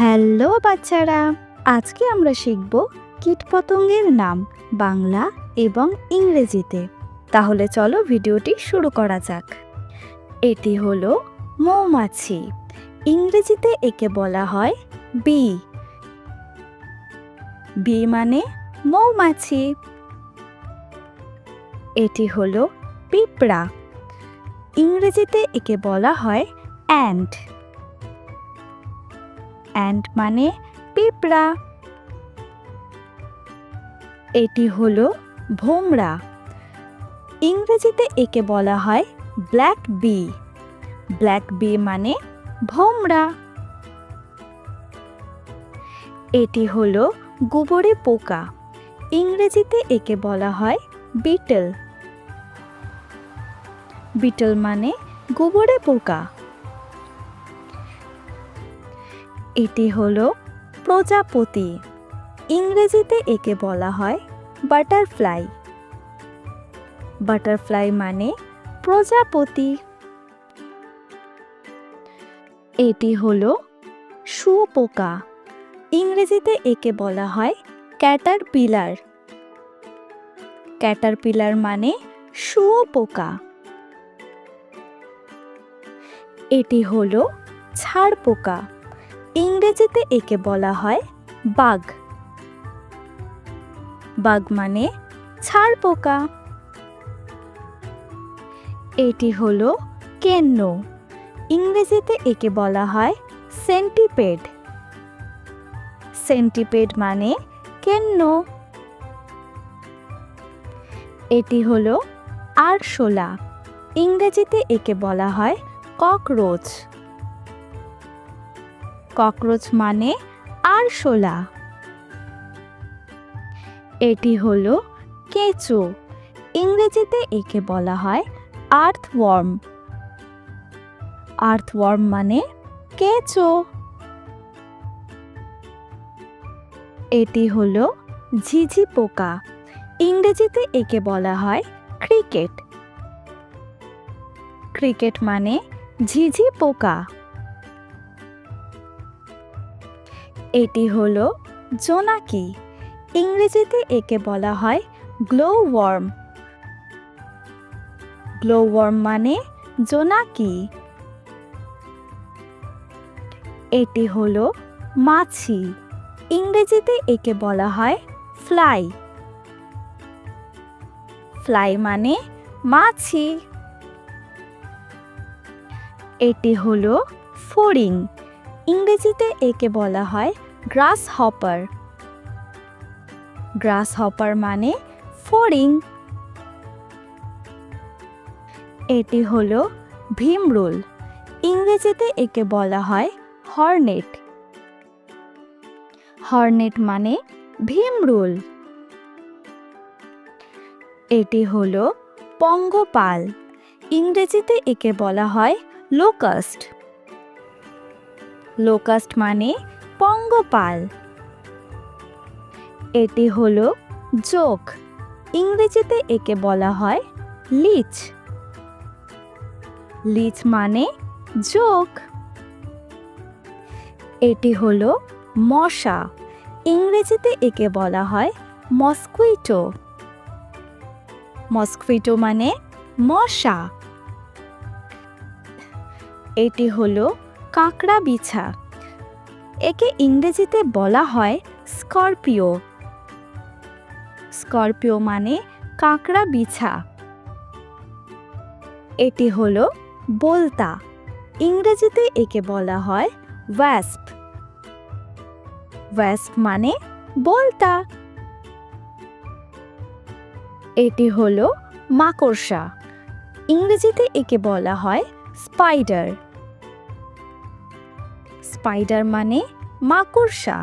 Hello, বাচ্চারা। আজকে আমরা শিখব কীটপতঙ্গের নাম বাংলা এবং ইংরেজিতে। তাহলে চলো ভিডিওটি শুরু করা যাক। এটি হলো মৌমাছি। ইংরেজিতে একে বলা হয় বি। বি মানে মৌমাছি। এটি হলো পিঁপড়া। ইংরেজিতে একে বলা হয় অ্যান্ট অ্যান্ট মানে পিঁপড়া। এটি হলো ভোমরা। ইংরেজিতে একে বলা হয় ব্ল্যাক বি ব্ল্যাক বি মানে ভোমরা। এটি হলো গোবরে পোকা। ইংরেজিতে একে বলা হয় বিটল বিটল মানে গোবরে পোকা। এটি হলো প্রজাপতি। ইংরেজিতে একে বলা হয় বাটারফ্লাই। বাটারফ্লাই মানে প্রজাপতি। এটি হলো শুয়োপোকা। ইংরেজিতে একে বলা হয় ক্যাটার পিলার ক্যাটার পিলার মানে শুয়োপোকা। এটি হলো ছাড় পোকা ইংরেজিতে একে বলা হয় বাঘ। বাঘ মানে ছাড় পোকা। এটি হলো কেন্ন। ইংরেজিতে একে বলা হয় সেন্টিপেড। সেন্টিপেড মানে কেন্ন। এটি হলো আরশোলা। ইংরেজিতে একে বলা হয় ককরোচ। ককরোচ মানে আরশোলা এটি হলো কেঁচো। ইংরেজিতে একে বলা হয় আর্থওয়ার্ম। আর্থওয়ার্ম মানে কেঁচো। এটি হলো ঝিঝি পোকা। ইংরেজিতে একে বলা হয় ক্রিকেট। ক্রিকেট মানে ঝিঝি পোকা। এটি হলো জোনাকি। ইংরেজিতে একে বলা হয় গ্লো ওয়ার্ম গ্লো ওয়ার্ম মানে জোনাকি। এটি হলো মাছি। ইংরেজিতে একে বলা হয় ফ্লাই। ফ্লাই মানে মাছি। এটি হলো ফড়িং ইংরেজিতে একে বলা হয় গ্রাস হপার গ্রাস হপার মানে ফড়িং। এটি হলো ভীমরুল ইংরেজিতে একে বলা হয় হর্নেট। হর্নেট মানে ভীমরুল এটি হলো পঙ্গপাল। ইংরেজিতে একে বলা হয় লোকাস্ট। লোকাস্ট মানে পঙ্গপাল। এটি হলো জোক। ইংরেজিতে একে বলা হয় লিচ। লিচ মানে জোক। এটি হলো মশা। ইংরেজিতে একে বলা হয় মস্কুইটো। মস্কুইটো মানে মশা। এটি হলো কাঁকড়া বিছা। একে ইংরেজিতে বলা হয় স্করপিও। স্করপিও মানে কাঁকড়া বিছা। এটি হলো বোলতা। ইংরেজিতে একে বলা হয় ওয়াস্প। ওয়াস্প মানে বোলতা। এটি হলো মাকড়সা। ইংরেজিতে একে বলা হয় স্পাইডার। স্পাইডার মানে মাকড়সা।